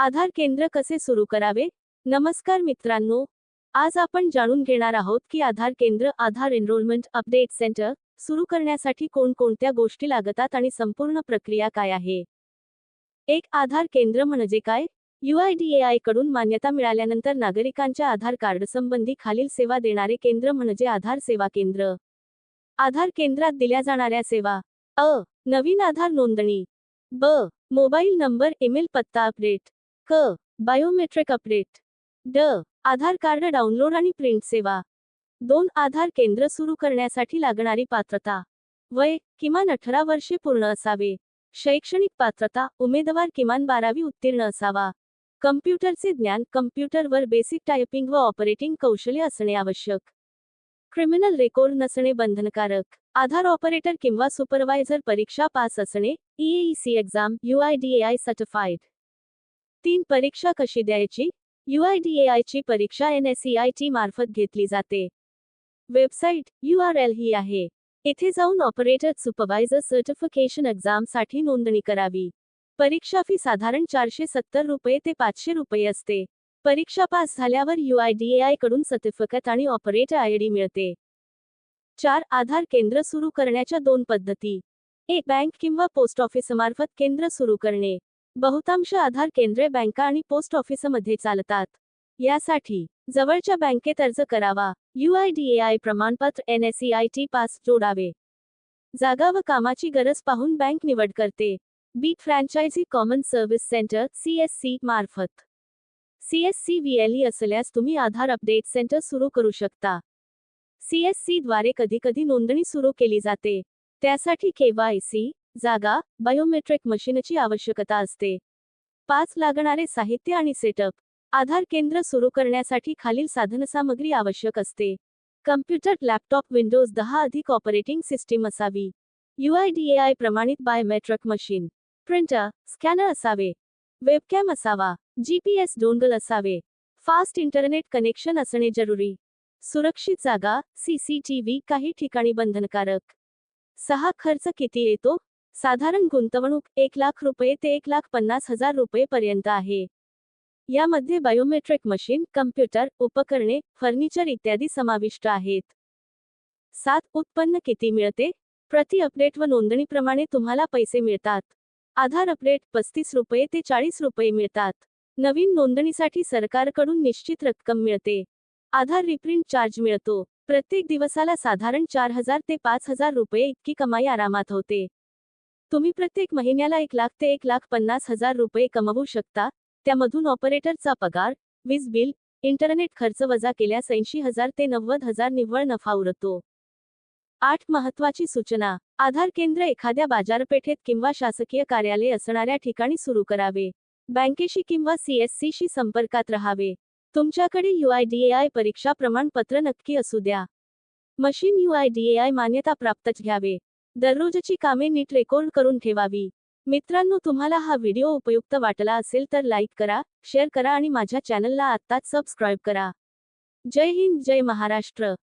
आधार केंद्र कसे सुरू करावे? नमस्कार मित्रांनो आज आपण जाणून घेणार आहोत की आधार केंद्र आधार एनरोलमेंट अपडेट सेंटर सुरू करण्यासाठी कोणकोणत्या गोष्टी लागतात आणि संपूर्ण प्रक्रिया काय आहे? एक आधार केंद्र म्हणजे काय? युआयडीएआयकडून मान्यता मिळाल्यानंतर नागरिकांच्या आधार कार्ड संबंधी खालील सेवा देणारे केंद्र म्हणजे आधार सेवा केंद्र. आधार केंद्रात दिल्या जाणाऱ्या सेवा अ नवीन आधार नोंदणी ब मोबाईल नंबर ईमेल पत्ता अपडेट क. बायोमेट्रिक अपडेट ड. आधार कार्ड डाउनलोड आणि प्रिंट सेवा. दोन आधार केंद्र सुरू करण्यासाठी लागणारी पात्रता. वय किमान अठरा वर्षे पूर्ण असावे. शैक्षणिक पात्रता उमेदवार किमान बारावी उत्तीर्ण असावा. कम्प्युटरचे ज्ञान कम्प्युटरवर बेसिक टायपिंग व ऑपरेटिंग कौशल्य असणे आवश्यक. क्रिमिनल रेकॉर्ड नसणे बंधनकारक. आधार ऑपरेटर किंवा सुपरवायझर परीक्षा पास असणे ईएईसी एक्झाम युआयडीएआय सर्टिफाईड तीन परीक्षा कशी द्यायची? UIDAI ची परीक्षा NSEIT मार्फत घेतली जाते. वेबसाईट URL ही आहे. इथे जाऊन ऑपरेटर सुपरवायझर सर्टिफिकेशन एक्झामसाठी नोंदणी करावी. परीक्षा फी साधारण चारशे सत्तर रुपये ते पाचशे रुपये असते. परीक्षा पास झाल्यावर UIDAI कडून सर्टिफिकेट आणि ऑपरेटर आय डी मिळते. चार आधार केंद्र सुरू करण्याच्या दोन पद्धती. एक बँक किंवा पोस्ट ऑफिसमार्फत केंद्र सुरू करणे. बहुतांश आधार केंद्रे बँका आणि पोस्ट ऑफिसमध्ये चालतात. यासाठी जवळच्या बँकेत अर्ज करावा. युआयडीएआय प्रमाणपत्र NSEIT पास जोडावे. जागा व कामाची गरज पाहून बँक निवड करते. B franchise common service centre CSC मार्फत. सीएससी VLE असल्यास तुम्ही आधार अपडेट सेंटर सुरू करू शकता. CSC द्वारे कधीकधी नोंदणी सुरू केली जाते. त्यासाठी केवायसी जागा बायोमेट्रिक मशीनची आवश्यकता असते. पाच लागणारे साहित्य आणि सेटअप. आधार केंद्र सुरू करण्यासाठी खालील साधनसामग्री आवश्यक असते. कम्प्युटर लॅपटॉप विंडोज दहा अधिक ऑपरेटिंग सिस्टीम असावी. युआयडीएआय प्रमाणित बायोमेट्रिक मशीन. प्रिंटर स्कॅनर असावे. वेबकॅम असावा. जीपीएस डोंगल असावे. फास्ट इंटरनेट कनेक्शन असणे जरुरी. सुरक्षित जागा सीसीटीव्ही काही ठिकाणी बंधनकारक. सहा खर्च किती येतो? साधारण गुंतवणूक एक लाख रुपये ते एक लाख पन्नास हजार रुपये पर्यंत आहे. यामध्ये बायोमेट्रिक मशीन कम्प्युटर उपकरणे फर्निचर इत्यादी समाविष्ट आहेत. सात उत्पन्न किती मिळते? प्रति अपडेट व नोंदणीप्रमाणे तुम्हाला पैसे मिळतात. आधार अपडेट पस्तीस रुपये ते चाळीस रुपये मिळतात. नवीन नोंदणीसाठी सरकारकडून निश्चित रक्कम मिळते. आधार रिप्रिंट चार्ज मिळतो. प्रत्येक दिवसाला साधारण चार हजार ते पाच हजार रुपये इतकी कमाई आरामात होते. तुम्ही प्रत्येक महिन्याला एक लाख ते एक लाख पन्नास हजार रुपये कमवू शकता. त्यामधून ऑपरेटरचा पगार वीज बिल इंटरनेट खर्च वजा केल्यास ऐंशी हजार ते नव्वद हजार निव्वळ नफा उरतो. आठ महत्वाची सूचना. आधार केंद्र एखाद्या बाजारपेठेत किंवा शासकीय कार्यालय असणाऱ्या ठिकाणी सुरू करावे. बँकेशी किंवा सीएससीशी संपर्कात राहावे. तुमच्याकडे युआयडीएआय परीक्षा प्रमाणपत्र नक्की असू द्या. मशीन युआयडीएआय मान्यता प्राप्तच घ्यावे. दररोजची कामे नीट रेकॉर्ड करून ठेवावी. मित्रांनो तुम्हाला हा व्हिडिओ उपयुक्त वाटला असेल तर लाईक करा शेअर करा आणि माझ्या चॅनलला आत्ताच सबस्क्राईब करा. जय हिंद जय महाराष्ट्र.